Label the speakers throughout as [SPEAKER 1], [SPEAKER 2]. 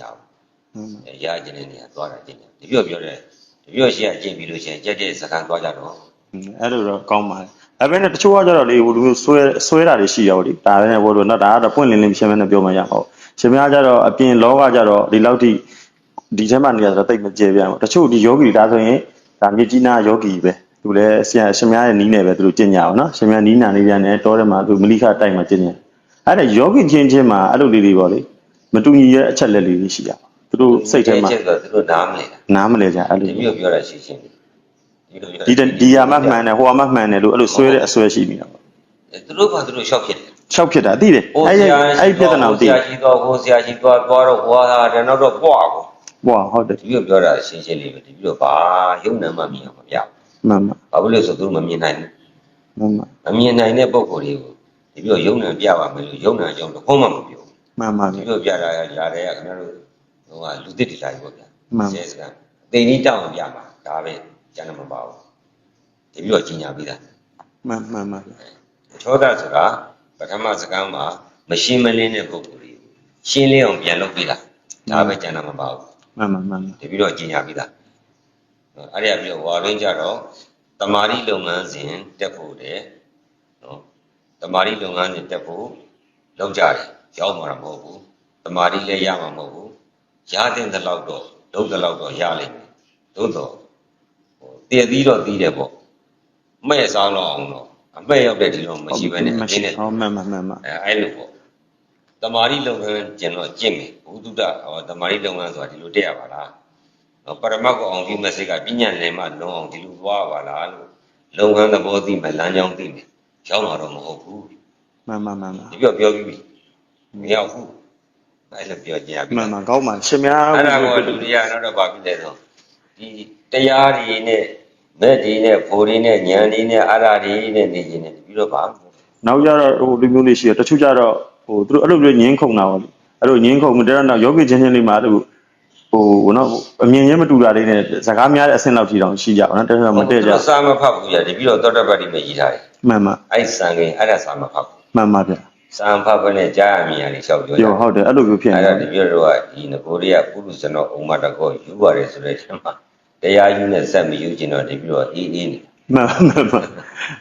[SPEAKER 1] ရဘူး
[SPEAKER 2] မှန်ပါ
[SPEAKER 1] အဲရကျင်တဲ့နေရာသွားတာကျင်တယ်ဒီပြောပြောတယ်ဒီပြောရှိရကျင်ပြီးလို့ရှိရင်ကြက်တဲ့စကန်သွားကြတော့
[SPEAKER 2] อืมအဲ့လိုတော့ကောင်းပါတယ်အဲ့ဘယ်နဲ့တချို့ကကြတော့လေဟိုလူမျိုးဆွဲဆွဲတာတွေရှိရောလေဒါပဲနဲ့ဘောလို့နော်ဒါကတော့ပွင့်လင်းလင်းရှင်းမနဲ့ပြောမှရမှာဟုတ်ရှင်များကြတော့အပြင်လောကကြတော့ဒီလောက်ထိဒီထဲမှာနေရတော့တိတ်မကျေပြတ်ဘူးတချို့ဒီယောဂီဒါဆိုရင်ဒါမြေကြီးနာယောဂီပဲသူလည်းဆရာရှင်များရဲ့နီးနေပဲသူတို့ကျင့်ကြအောင်နော်ရှင်များနီးနာလေးပြန်နေတောထဲမှာသူမလိခတိုက်မှာကျင့်ကြအဲ့ဒါယောဂီချင်းချင်းမှာအဲ့လိုလေးတွေပေါ့လေ မတူညီရဲ့အချက်လက်လေးတွေရှိရသူတို့စိတ်ထဲမှာ
[SPEAKER 1] ချက်ဆိုသူတို့နားမလဲတာ
[SPEAKER 2] နားမလဲကြအဲ့လို
[SPEAKER 1] ဒီပြောပြောတာရှိချင်းဒီလိုပြော
[SPEAKER 2] ဒီတဒီယာမမှန်တယ်ဟိုအမမှန်တယ်လို့အဲ့လိုဆွဲတဲ့အဆွဲရှိနေတာပေါ့
[SPEAKER 1] သူတို့ကသူတို့ရှောက်ဖြစ်တယ်
[SPEAKER 2] ၆ဖြစ်တာအသိတယ်
[SPEAKER 1] ဟို
[SPEAKER 2] အဲ့
[SPEAKER 1] ဆ
[SPEAKER 2] ဒီ
[SPEAKER 1] ရာ
[SPEAKER 2] အဲ့ဒီပြဿနာကိုသိ
[SPEAKER 1] ဆရာရှိတော့ဟိုဆရာရှိတော့သွားတော့ဟွာတာတယ်နောက်တော့ပွားကို
[SPEAKER 2] ဘွာဟုတ်တယ်
[SPEAKER 1] ဒီပြောပြောတာရှင်းရှင်းလေးပဲဒီပြောဘာယုံနာမှမြင်အောင်မပြ
[SPEAKER 2] မှန်မှန်
[SPEAKER 1] ဘာဖြစ်လို့ဆိုသူတို့မမြင်နိုင်ဘူး
[SPEAKER 2] မှန်မှန်
[SPEAKER 1] မမြင်နိုင်တဲ့ပုံကိုယ်တွေကိုဒီပြောယုံနာပြပါမယ်လို့ယုံနာကြောင့်တော့ဘုံမှမပြော
[SPEAKER 2] မှန်မှန်
[SPEAKER 1] ဒီပြောပြတာကလာတဲ့ကခင်ဗျားတို့ဟိုကလူသစ်တွေလာပြီပေါ့ဗျာ
[SPEAKER 2] မှန်
[SPEAKER 1] ဆဲစကန်တိန်ကြီးတောင်းပြမှာဒါပဲကျန်တယ်မပါဘူးဒီပြောကြီးညာပြီးသား
[SPEAKER 2] မှန်မှန်မှန်
[SPEAKER 1] ချောတာဆိုတာပထမစကမ်းမှာမရှင်းမလင်းတဲ့ပုံကိုယ်တွေရှင်းလင်းအောင်ပြန်လုပ်ပြီးသားဒါပဲကျန်တယ်မပါဘူး
[SPEAKER 2] မှန်မှန်မှန်
[SPEAKER 1] ဒီပြီးတော့ကြီးညာပြီးသားအဲ့ဒါပြီးတော့ဝါရင်းကြတော့တမာရီလုပ်ငန်းစဉ်တက်ဖို့တဲ့နော်တမာရီလုပ်ငန်းစဉ်တက်ဖို့လုပ်ကြတယ် ရောက်မှာမဟုတ်ဘူးတမာရီလည်းရမှာမဟုတ်ဘူးရတဲ့တလောက်တော့လုပ်တဲ့လောက်တော့ရလိမ့်မယ်သို့တော့ဟိုတည်ပြီးတော့ပြီးတယ်ပေါ့မဲ့ဆောင်တော့အောင်တော့အမဲ့ရောက်တဲ့ဒီတော့မရှိဘဲနဲ့အ
[SPEAKER 2] မရှိ
[SPEAKER 1] င်းနဲ့
[SPEAKER 2] ဟောမှန်မှန်မှန်မှန်
[SPEAKER 1] အဲအဲ့လိုပေါ့တမာရီလုပ်ငန်းကျင်တော့ကျင့်မယ်ဘုဒ္ဓဟောတမာရီလုပ်ငန်းဆိုတာဒီလိုတက်ရပါလားနော်ပရမတ်ကိုအောင်ပြုမဲ့စိတ်ကပညာနယ်မှလုံးအောင်ဒီလိုသွားပါလားလို့လုပ်ငန်းသဘောသိမယ်လမ်းကြောင်းသိမယ်ရောက်လာတော့မဟုတ်ဘူး
[SPEAKER 2] မှန်မှန်မှန်မှန်
[SPEAKER 1] ဒီပြောပြောပြီးပြီ မရောက်ဘူးအဲ့လိုပြောကြရပြီ
[SPEAKER 2] မှန်မှန်ကောင်းပါရှင်များ
[SPEAKER 1] အဲ့ဒါကိုလူတွေကနောက်တော့ဗာပြတယ်ဆိုဒီတရားတွေနဲ့မဲ့တွေနဲ့ဘိုးတွေနဲ့ဉာဏ်တွေနဲ့အာရတွေနဲ့နေခြင်းနဲ့ပြီးတော့ဗာ
[SPEAKER 2] နောက်ကြတော့ဟိုလူမျိုးလေးရှိရတချို့ကြတော့ဟိုသူတို့အဲ့လိုမျိုးငင်းခုန်တာပေါ့အဲ့လိုငင်းခုန်တဲ့တော့ယောဂီချင်းချင်းလေးမှာသူဟိုဟိုနော်အမြင်ချင်းမတူတာလေးနဲ့စကားများတဲ့အဆင့်လောက်ထိတောင်ရှိကြပါတော့တော်တော်မတည့်ကြ
[SPEAKER 1] သူစာမဖတ်ဘူးရဒီပြီးတော့သောတပတ္တိမကြီးထားတယ်
[SPEAKER 2] မှန်မှန်
[SPEAKER 1] အဲ့စံကင်အဲ့ဒါစာမဖတ်ဘူး
[SPEAKER 2] မှန်ပါဗျ
[SPEAKER 1] စာမဖတ်ဘဲနဲ့ကြားရမြင်ရတယ်လျှောက်ပြောကြ
[SPEAKER 2] ပြောဟုတ်တယ်အဲ့လိုမျိုးဖြစ်နေ
[SPEAKER 1] အဲ့
[SPEAKER 2] တ
[SPEAKER 1] ဒါ
[SPEAKER 2] ယ်
[SPEAKER 1] ဒီပြောတော့ကဒီငကိုတွေကပုရုဇနောဥမ္မာတကောယူရတယ်ဆိုတဲ့ချက်မှာတရားယူနဲ့စက်မယူကျင်တော့ဒီပြီးတော့အေးအေးနေ
[SPEAKER 2] မှန်မှန်မှန်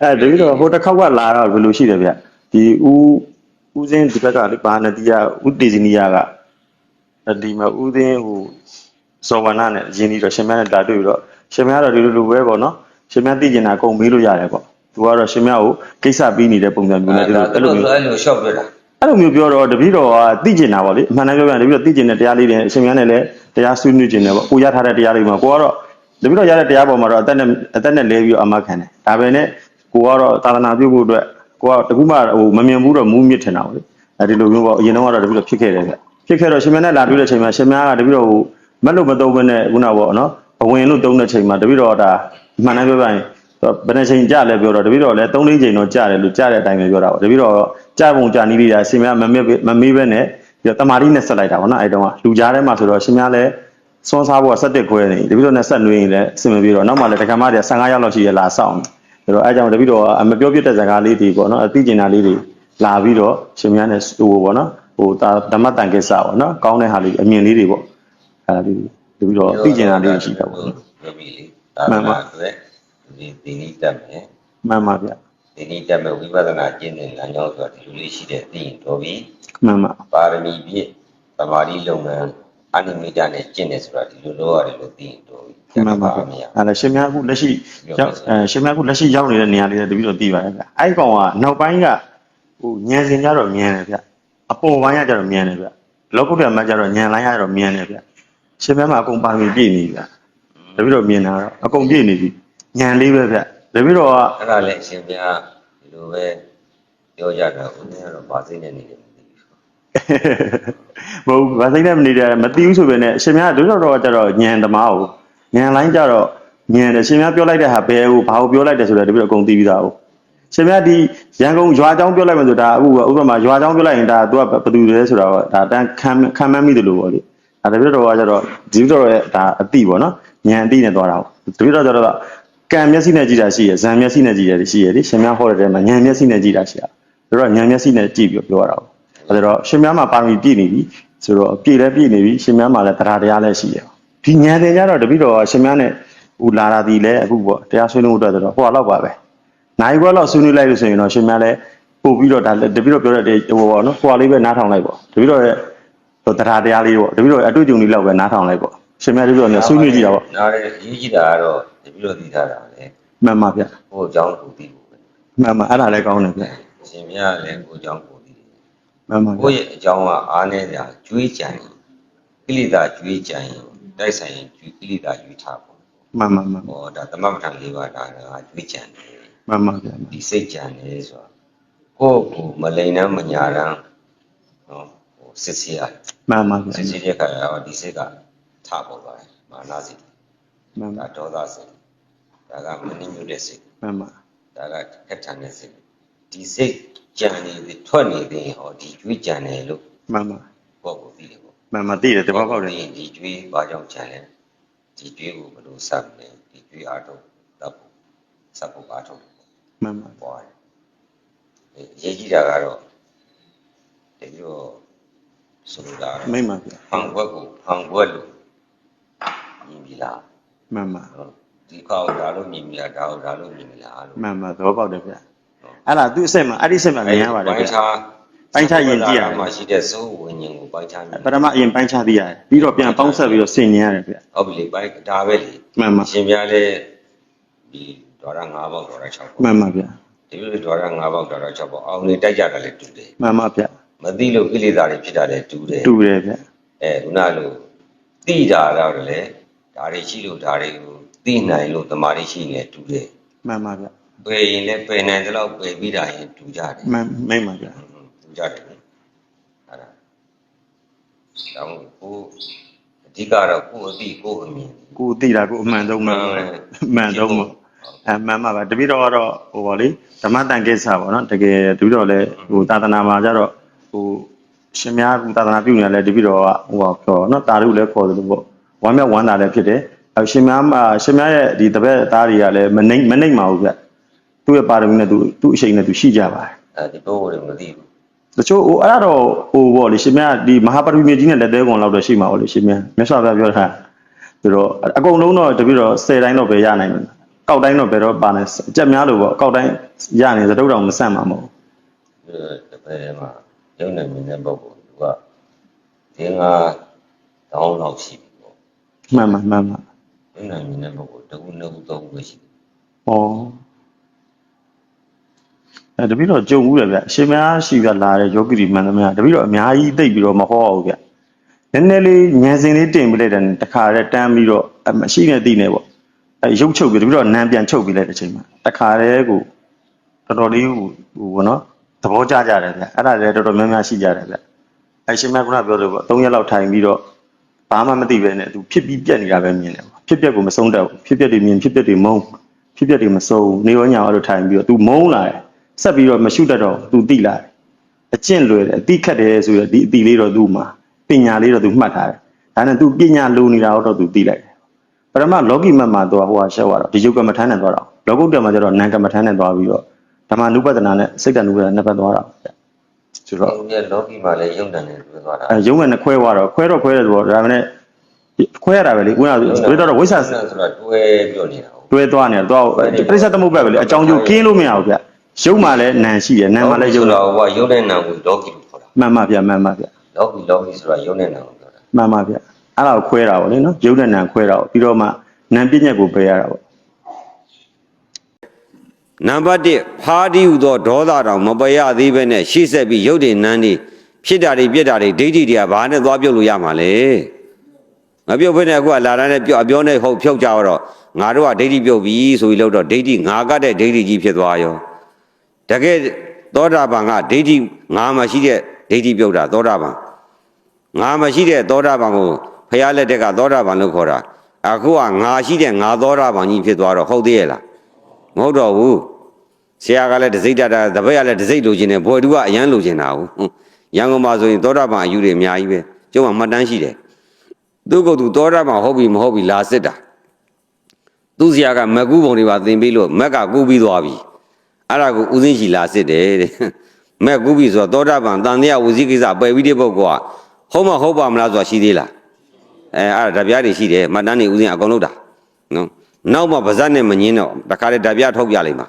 [SPEAKER 2] အဲ့ဒါပြီးတော့ဟိုတစ်ခေါက်ကလာတော့ဘယ်လိုရှိတယ်ဗျဒီဦးဦးစင်းဒီဘက်ကလေဘာနတိယဦးတေဇီနီယာကဒီမှာဦးစင်းဟိုဇော်ဝနာနဲ့ရင်းပြီးတော့ရှင်မနဲ့တာတွေ့ပြီးတော့ရှင်မကတော့ဒီလိုလိုပဲပေါ့နော်ရှင်မသိကျင်တာကုန်မေးလို့ရတယ်ပေါ့ သူကတော့ရှင်မကိုကိစ္စပြီးနေတဲ့ပုံစံမျိုးနဲ့ဒီလိုအဲ့လိုမျိုး
[SPEAKER 1] အဲ့လိုလျှောက်ပြတာ
[SPEAKER 2] အဲ့လိုမျိုးပြောတော့တပည့်တော်ကသိကျင်တာပေါ့လေအမှန်တမ်းပြောပြရင်တပည့်တော်သိကျင်တဲ့တရားလေးတွေအရှင်မနဲ့လည်းတရားဆွေးနွေးကျင်တယ်ပေါ့ကိုရထားတဲ့တရားလေးမှာကိုကတော့တပည့်တော်ရတဲ့တရားပေါ်မှာတော့အသက်နဲ့အသက်နဲ့လဲပြီးတော့အမခံတယ်ဒါပဲနဲ့ကိုကတော့သာသနာပြုဖို့အတွက်ကိုကတကူမှဟိုမမြင်ဘူးတော့မူးမြစ်ထင်တာပေါ့လေအဲဒီလိုမျိုးပေါ့အရင်တော့ကတော့တပည့်တော်ဖြစ်ခဲ့တယ်ဗျဖြစ်ခဲ့တော့ရှင်မနဲ့လာတွေ့တဲ့ချိန်မှာရှင်မကတပည့်တော်ဟိုမက်လို့မသုံးဘဲနဲ့ခုနကပေါ့နော်ဘဝင်လို့သုံးတဲ့ချိန်မှာတပည့်တော်ဒါအမှန်တမ်းပြောပြရ င်ဘယ်နှချိန်ကြလဲပြောတော့တပည့်တော်လည်း3-4ချိန်တော့ကြတယ်လို့ကြတဲ့အတိုင်းပဲပြောတာပေါ့တပည့်တော်ကြပုံကြနီးလေးတာရှင်များမမေ့မမေ့ပဲနဲ့ပြီးတော့တမာတိနဲ့ဆက်လိုက်တာပေါ့နော်အဲတုန်းကလူကြားထဲမှာဆိုတော့ရှင်များလည်းစွန်းစားဖို့ဆက်တက်ခွဲနေတပည့်တော်နဲ့ဆက်နွေးရင်လည်းအဆင်မပြေတော့နောက်မှလည်းတက္ကမတွေ15ရောက်လောက်ရှိရလာဆောင်တယ်ဆိုတော့အဲကြောင့်တပည့်တော်အမပြောပြတဲ့ဇာကားလေးတွေပေါ့နော်အသိကျင်တာလေးတွေလာပြီးတော့ရှင်များနဲ့ဟိုပေါ့နော်ဟိုဒါဓမ္မတန်ကိစ္စပေါ့နော်ကောင်းတဲ့ဟာလေးအမြင်လေးတွေပေါ့အဲဒါလေးတပည့်တော်သိကျင်တာလေးတွေရှိတာပေါ့
[SPEAKER 1] ပြောပြီလေဒါမှမဟုတ် ဒီဒီနည်းတက်မယ်
[SPEAKER 2] မှန်ပါဗျ
[SPEAKER 1] ဒီနည်းတက်မယ်ဝိပဿနာကျင့်တဲ့လမ်းကြောင်းဆိုတာဒီလိုလေးရှိတဲ့သိရင်တော်ပြီ
[SPEAKER 2] မှန်ပါ
[SPEAKER 1] ပါရမီပြည့်သမာဓိလုပ်ငန်းအနိမိတနဲ့ကျင့်တယ်ဆိုတာဒီလိုလုပ်ရတယ်လို့သိရင်တော်ပြီ
[SPEAKER 2] မှန်ပါဗျ
[SPEAKER 1] မရ
[SPEAKER 2] အဲ့ဒါရှင်များအခုလက်ရှိရောက်အဲရှင်များအခုလက်ရှိရောက်နေတဲ့နေရာလေးတွေတပီတော့ပြီးပါတယ်ဗျအဲ့ကောင်ကနောက်ပိုင်းကဟိုညံစင်ကြတော့ညံတယ်ဗျအပေါ်ပိုင်းကကြတော့ညံတယ်ဗျလောကုတ္တရာမကြတော့ညံလိုင်းရတော့ညံတယ်ဗျရှင်များမှာအကုန်ပါမီပြည့်နေပြီဗျတပီတော့မြင်တာတော့အကုန်ပြည့်နေပြီ ညံလေးပဲဗျတပည့်တော်က
[SPEAKER 1] အဲ့ဒါလည်းအရှင်ဘုရားဒီလိုပဲပြောကြတာဦးနေကတော့ဗာစိတ်နဲ့နေတယ်မသိဘူး
[SPEAKER 2] မဟုတ်ဗာစိတ်နဲ့မနေတယ်မသိဘူးဆိုပေနဲ့အရှင်ဘုရားတပည့်တော်ကကြတော့ညံသမားကိုညံလိုင်းကြတော့ညံတယ်အရှင်ဘုရားပြောလိုက်တဲ့ဟာဘယ်ကိုဘာကိုပြောလိုက်တယ်ဆိုတော့တပည့်တော်အကုန်သိပြီးသားဟုတ်ရှင်မြတ်ဒီရန်ကုန်ရွာချောင်းပြောလိုက်မယ်ဆိုတာအခုဥပမာရွာချောင်းပြောလိုက်ရင်ဒါ तू ကဘယ်သူလဲဆိုတော့ဒါတန်းခံခံမှန်းမိတယ်လို့ပေါ့လေဒါတပည့်တော်ကကျတော့ဒီတော်ရဲ့ဒါအတိပေါ့နော်ဉာဏ်အတိနဲ့သွားတာပေါ့တပည့်တော်ကျတော့ ကံမျက်စိနဲ့ကြည့်တာရှိရဇံမျက်စိနဲ့ကြည့်ရတယ်ရှိရလေရှင်များဟောတဲ့တဲမှာညံမျက်စိနဲ့ကြည့်တာရှိရဒါတော့ညံမျက်စိနဲ့ကြည့်ပြီးပြောတာပေါ့အဲဒါတော့ရှင်များမှာပါရမီပြည့်နေပြီဆိုတော့ပြည်လည်းပြည်နေပြီရှင်များမှာလည်းတရားတရားလည်းရှိတယ်ဒီညံတင်ကြတော့တပိတော့ရှင်များနဲ့ဟိုလာတာဒီလည်းအခုပေါ့တရားဆွေးနွေးမှုအတွက်ဆိုတော့ဟိုလောက်ပါပဲနိုင်ဘွဲလောက်ဆွေးနွေးလိုက်လို့ဆိုရင်တော့ရှင်များလည်းပို့ပြီးတော့ဒါတပိတော့ပြောတဲ့ဟိုပေါ့နော်ဟိုလေးပဲနားထောင်လိုက်ပေါ့တပိတော့ရဲ့ဟိုတရားတရားလေးပေါ့တပိတော့အတွေ့အကြုံလေးလောက်ပဲနားထောင်လိုက်ပေါ့ ရှင်များတပိတော့လည်းဆွေးနွေးကြည့်တာပေါ့
[SPEAKER 1] နားရဲရေးကြည့်တာကတော့တပည့်တော်သိထားတာလေ
[SPEAKER 2] မှန်ပါဗျ
[SPEAKER 1] ကိုယ့်အကြောင်းကိုသိဖို့ပဲ
[SPEAKER 2] မှန်ပါအဲ့ဒါလည်းကောင်းတယ်ဗျ
[SPEAKER 1] ရှင်များလည်းကိုယ့်အကြောင်းကိုသိတယ်
[SPEAKER 2] မှန်ပါဗျ
[SPEAKER 1] ကိုယ့်ရဲ့အကြောင်းကအားနေတာကျွေးကြံရင်ကိလေသာကျွေးကြံရင်တိုက်ဆိုင်ရင်ကျွေးကိလေသာယူထားပေါ့
[SPEAKER 2] မှန်ပါမှန်ပါ
[SPEAKER 1] ဟောဒါသမပဋ္ဌာန်၄ပါးဒါကကျွေးကြံတယ်
[SPEAKER 2] မှန်ပါဗျ
[SPEAKER 1] ဒီစိတ်ကြံတယ်ဆိုတော့ကိုယ့်ကိုမလိန်နှမ်းမညာတမ်းနော်ဟိုစစ်ဆေးရတယ်
[SPEAKER 2] မှန်ပါဗျ
[SPEAKER 1] စစ်ဆေးတဲ့အခါကျတော့ဒီစိတ်က ထပေါ်သွားတယ်မာနစိတ်
[SPEAKER 2] မှန်ပါ
[SPEAKER 1] ဒါဒေါသစိတ်ဒါကမနှိမ့်ညွတ်တဲ့စိတ်
[SPEAKER 2] မှန်ပါ
[SPEAKER 1] ဒါကခက်ထန်တဲ့စိတ်ဒီစိတ်ကြံနေသည်ထွက်နေသည်ဟောဒီကျွေးကြံတယ်လို့
[SPEAKER 2] မှန်ပါ
[SPEAKER 1] ကိုယ့်ကိုသိတယ်ပေါ့
[SPEAKER 2] မှန်ပါသိတယ်တပတ်ပေါက်တယ်
[SPEAKER 1] ရင်ဒီကျွေးဘာကြောင့်ကြံလဲဒီကျွေးကိုဘယ်လိုစပ်လဲဒီကျွေးအားထုတ်တပ်ဖို့စပ်ဖို့အားထုတ်တယ်
[SPEAKER 2] မှန်ပါ
[SPEAKER 1] ပေါ့တယ်အဲအရေးကြီးတာကတော့တကယ်တော့ဆိုလိုတာကတော့
[SPEAKER 2] မိမ့်ပါဗျ
[SPEAKER 1] ဖန်ခွက်ကိုဖန်ခွက်လို့မြင်ပြီ လား
[SPEAKER 2] မှန်ပါ
[SPEAKER 1] နော်ဒီကောက်ဒါလို့မြင်ပြီလားဒါကိုဒါလို့မြင်ပြီလားလို့
[SPEAKER 2] မှန်ပါသဘောပေါက်တယ်ဗျအဲ့ဒါသူ့အဆက်မှာအဲ့ဒီအဆက်မှာမြင်ရပါတယ်
[SPEAKER 1] ပိုင်း
[SPEAKER 2] ဗျ
[SPEAKER 1] ခြား
[SPEAKER 2] ပိုင်းခြားယဉ်ကြည့်ရတယ်
[SPEAKER 1] မှာရှိတဲ့ဇုံဝิญဉ်ကိုပိုင်းခြားနေ
[SPEAKER 2] ပထမအရင်ပိုင်းခြားသိရတယ်ပြီးတော့ပြန်ပေါင်းဆက်ပြီးတော့ဆင်ញင်ရတယ်ဗျ
[SPEAKER 1] ဟုတ်ပြီလေပိုင်းဒါပဲလေ
[SPEAKER 2] မှန်ပါ
[SPEAKER 1] ရှင်ပြလဲဒီဒေါ်ရ၅ပေါက်ဒေါ်ရ၆ပေါက်
[SPEAKER 2] မှန်ပါဗျ
[SPEAKER 1] ဒီလိုဒေါ်ရ၅ပေါက်ဒေါ်ရ၆ပေါက်အောင်နေတိုက်ကြတာလည်းတူတယ်
[SPEAKER 2] မှန်ပါဗျ
[SPEAKER 1] မသိလို့ကိလေသာတွေဖြစ်တာလည်းတူတယ်
[SPEAKER 2] တူတယ်ဗျ
[SPEAKER 1] အဲခုနလိုသိတာတော့လေ ဒါတွေရှိလို့ဒါတွေကိုသိနိုင်လို့တမာရီရှိနေတူတယ်
[SPEAKER 2] မှန်ပါဗျ
[SPEAKER 1] ပယ်ရင်လည်းပယ်နိုင်တဲ့လောက်ပယ်ပြီးတာရင်တူကြတယ်
[SPEAKER 2] မှန်မိမ့်ပါဗျ
[SPEAKER 1] တူကြတယ်လေအဲ့ဒါတောင်းကိုအဓိကတော့ကိုယ်အသိကိုယ်အမြင်
[SPEAKER 2] ကိုသိတာကိုအမှန်ဆုံးမှန်မှန်ဆုံးပေါ့အဲမှန်ပါပါတပိတော့ကတော့ဟိုဗောလေဓမ္မတန်ကိစ္စပေါ့နော်တကယ်တပိတော့လည်းဟိုသာသနာမှာကြတော့ဟိုရှင်များကသာသနာပြုနေရလဲတပိတော့ကဟိုပါပြောနော်တာရုလည်းခေါ်တယ်လို့ပေါ့ ဝမ်းမြောက်ဝမ်းသာလည်းဖြစ်တယ်အဲရှင်များမှာရှင်များရဲ့ဒီတပည့်သားတွေကလည်းမနှိမ့်မနှိမ့်ပါဘူးဗျသူ့ရဲ့ပါရမီနဲ့သူသူ့အရှိန်နဲ့သူရှိကြပါတယ်
[SPEAKER 1] အဲဒီပုဂ္ဂိုလ်တွေမသိဘူး
[SPEAKER 2] တချို့ဟိုအဲ့ဒါတော့ဟိုပေါ့လေရှင်မြတ်ဒီမဟာပရိမေကြီးနဲ့လက်သေးကုန်လောက်တော့ရှိမှာပေါ့လေရှင်မြတ်မြတ်စွာဘုရားပြောတာပြီးတော့အကုန်လုံးတော့တပြည့်တော့10တိုင်းတော့ပဲရနိုင်မယ်ကောက်တိုင်းတော့ဘယ်တော့ပါနေအကြက်များလို့ပေါ့ကောက်တိုင်းရနေသတုတ်တော်မဆန့်မှာမဟုတ်
[SPEAKER 1] ဒီတစ်ဖက်ထဲမှာရုပ်နဲ့မြင်တဲ့ပုဂ္ဂိုလ်ကဒီငါတောင်းလောက်ရှိပြီပေါ့
[SPEAKER 2] ဘူး မှန်မှန်မှန်မှန်
[SPEAKER 1] ရုပ်နဲ့မြင်တဲ့ပုဂ္ဂိုလ်တစ်ခုနှစ်ခုသုံးခုပဲရှိတယ်
[SPEAKER 2] ဩအဲတပြည့်တော့ကြုံဘူးလေဗျရှင်မြတ်ရှိကလာတဲ့ယောဂီတွေမှန်သမျှတပြည့်တော့အများကြီးသိပ်ပြီးတော့မဟောအောင်ဗျနည်းနည်းလေးဉာဏ်စင်လေးတင်ပြလိုက်တဲ့တခါတည်းတန်းပြီးတော့အမရှိနဲ့သိနေပေါ့အဲရုပ်ချုပ်ပြီးတပြည့်တော့နံပြန်ချုပ်ပြီးလိုက်တဲ့ချိန်မှာတခါတည်းကိုတော်တော်လေးဟိုဟိုဘောနော်သဘောကျကြတယ်ဗျအဲ့ဒါလည်းတော်တော်များများရှိကြတယ်ဗျအဲ့ရှင်မကကပြောလို့ပေါ့၃ရက်လောက်ထိုင်ပြီးတော့ ဘာမှမသိပဲနဲ့သူဖြစ်ပြီးပြက်နေတာပဲမြင်တယ်ပေါ့ဖြစ်ပြက်ကိုမဆုံးတတ်ဘူးဖြစ်ပြက်တွေမြင်ဖြစ်ပြက်တွေမုန်းဖြစ်ပြက်တွေမဆုံးနေရောညာအဲ့လိုထိုင်ပြီးတော့သူမုန်းလာတယ်ဆက်ပြီးတော့မရှုတတ်တော့သူတိလာတယ်အကျင့်လွယ်တယ်အတိခတ်တယ်ဆိုရဒီအတိလေးတော့သူ့မှာပညာလေးတော့သူမှတ်ထားတယ်ဒါနဲ့သူပညာလိုနေတာတော့သူသိလိုက်တယ်ပရမလောကီမတ်မှာသူကဟိုဟာရှက်သွားတော့ဒီယုတ်ကမ္မထာနဲ့သွားတော့လောကုတ္တရာမှာကျတော့နံကမ္မထာနဲ့သွားပြီးတော့ဓမ္မနုပဒနာနဲ့စိတ်တနုပဒနာနှစ်ဖက်သွားတာ ဆိုတော့
[SPEAKER 1] ဒီနေ့လောကီမှာလည်းရုပ်နဲ့တွေ့သွားတာ
[SPEAKER 2] အဲရုံးနဲ့ခွဲသွားတော့ခွဲတော့ခွဲတယ်ဆိုတော့ဒါမှမဟုတ်ခွဲရတာပဲလေဦးကတွေတော့ဝိဆာ
[SPEAKER 1] ဆိုတာတွဲပြောနေတာဟုတ်
[SPEAKER 2] တွဲသွားနေတော့ပြိဿသမုပ္ပါပဲလေအကြောင်းကျိုးကင်းလို့မရဘူးဗျရုံးမှလည်းနံရှိတယ်နံမှလည်းရုံး
[SPEAKER 1] ဆို
[SPEAKER 2] တော့
[SPEAKER 1] တော့ဟိုကရုပ်နဲ့နာကိုလောကီလို့ခေါ်တာ
[SPEAKER 2] မှန်ပါဗျမှန်ပါဗျ
[SPEAKER 1] လောကီလောကီဆိုတာရုပ်နဲ့နာကိုပြောတာ
[SPEAKER 2] မှန်ပါဗျအဲ့ဒါကိုခွဲတာပေါ့လေနော်ရုံးနဲ့နံခွဲတာပေါ့ပြီးတော့မှနံပြည့်ညက်ကိုပယ်ရတာပေါ့
[SPEAKER 3] နံပါတ်1ဖားဒီဟုသောဒေါသတောင်မပယ်ရသေးပဲနဲ့ရှေ့ဆက်ပြီးရုပ်တည်နန်းနေဖြစ်တာတွေပြက်တာတွေဒိဋ္ဌိတွေကဘာနဲ့သွားပြုတ်လို့ရမှာလဲမပြုတ်ဖ ೇನೆ အခုကလာတာနဲ့ပြောအပြောနဲ့ဟုတ်ဖြုတ်ကြတော့ငါတို့ကဒိဋ္ဌိပြုတ်ပြီဆိုပြီးလို့တော့ဒိဋ္ဌိငါကတဲ့ဒိဋ္ဌိကြီးဖြစ်သွားရောတကယ်သောတာပန်ကဒိဋ္ဌိငါမရှိတဲ့ဒိဋ္ဌိပြုတ်တာသောတာပန်ငါမရှိတဲ့သောတာပန်ကိုဖရာလက်ထက်ကသောတာပန်လို့ခေါ်တာအခုကငါရှိတဲ့ငါသောတာပန်ကြီးဖြစ်သွားတော့ဟုတ်သေးရဲ့လား မဟုတ်တော့ဘူးဆရာကလည်းတစိမ့်တတာတပည့်ကလည်းတစိမ့်လိုချင်တယ်ဘွယ်တူကအရန်လိုချင်တာဟုတ်ဟွန်းရန်ကုန်မှာဆိုရင်သောတာပန်အယူတွေအများကြီးပဲကျုံးကမှတ်တမ်းရှိတယ်သူကသူသောတာပန်ဟုတ်ပြီမဟုတ်ပြီလာစစ်တာသူဆရာကမကူးပုံတွေပါသင်ပေးလို့မက်ကကူးပြီးသွားပြီအဲ့ဒါကိုဦးစင်းရှိလာစစ်တယ်တဲ့မက်ကူးပြီဆိုတော့သောတာပန်တန်တရားဝစီကိစ္စပယ်ပြီးတဲ့ပုဂ္ဂိုလ်က
[SPEAKER 1] ဟုတ်မဟုတ်ပါမလားဆိုတာရှိသေးလားအဲအဲ့ဒါဓာပြားတွေရှိတယ်မှတ်တမ်းတွေဥစဉ်အကုန်လုံးတာနော် နောက်မှဗဇက်နဲ့မငင်းတော့တခါလေဓာပြားထုတ်ပြလိုက်မှာ